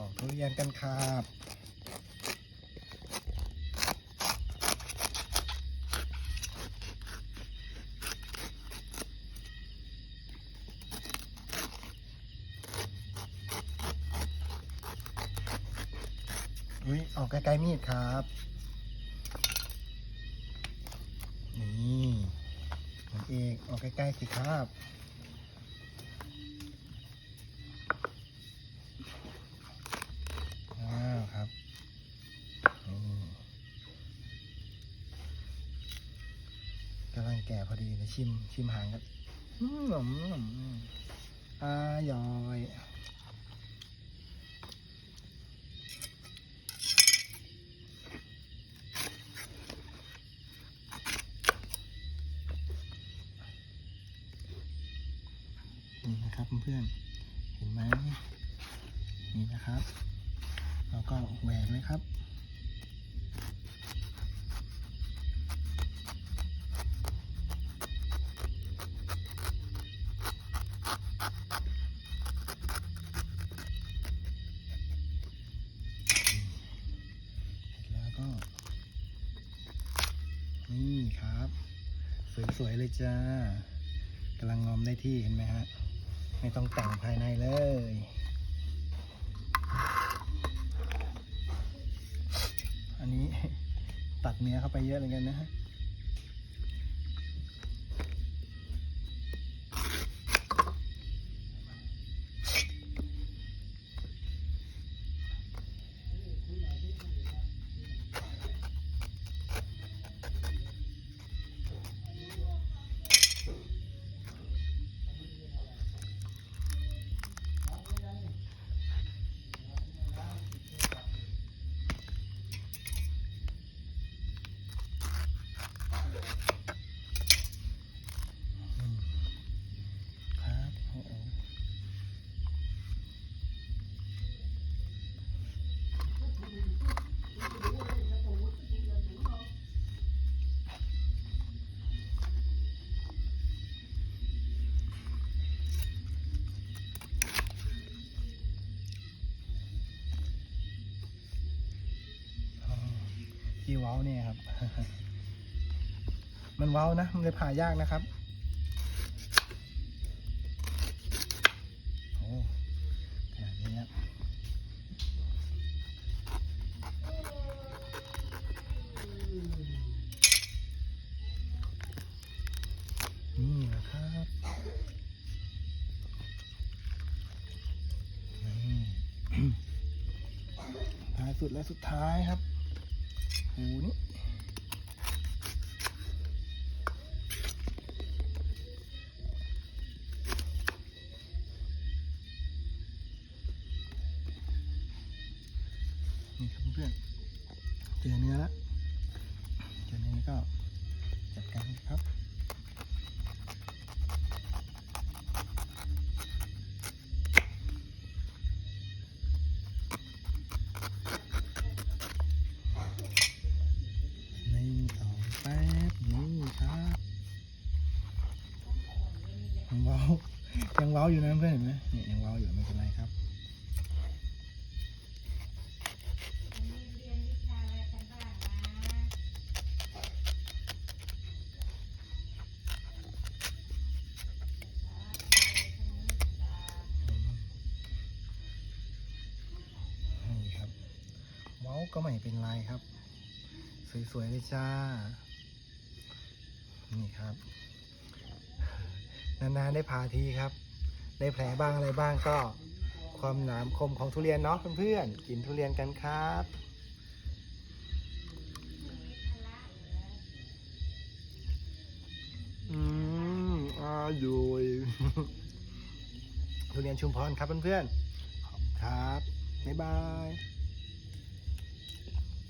อกทุเรียนกันครับอุ้ยออกใกล้ๆมีดครับนี่มันเอกออกใกล้ๆสิครับอ้าวครับนี่ กำลังแก่พอดีเลยชิมชิมหางกันอืมอืมอืมอายอยนี่นะครับเพื่อนเห็นไหมนี่นะครับ แล้วก็แหวกเลยครับ ก็นี่ครับ สวยๆเลยจ้ากำลังงอมได้ที่เห็นไหมฮะ ไม่ต้องแต่งภายในเลยอันนี้ตัดเนื้อเข้าไปเยอะเลยกันนะฮะ ที่เว้าเนี่ยครับ มันเว้านะ มันเลยผ่ายากนะครับโอ้ขนาดนี้ครับนี่นะครับท้ายสุดและสุดท้ายครับ หูนี่นี่ครับเพื่อนเจอเนื้อแล้วเจอเนื้อก็จัดการครับ ยังเว้าอยู่นะเพื่อนเห็นไหมเนี่ยยังเว้าอยู่ไม่เป็นไรครับนี่ครับ เว้าก็ไม่เป็นไรครับ สวยๆเลยจ้า นี่ครับ นานๆได้พาทีครับ ได้แผลบ้างอะไรบ้างก็ความหนามคมของทุเรียนเนาะเพื่อนๆกินทุเรียนกันครับอืมอร่อยทุเรียนชุมพรครับเพื่อนๆขอบคุณครับบ๊ายบาย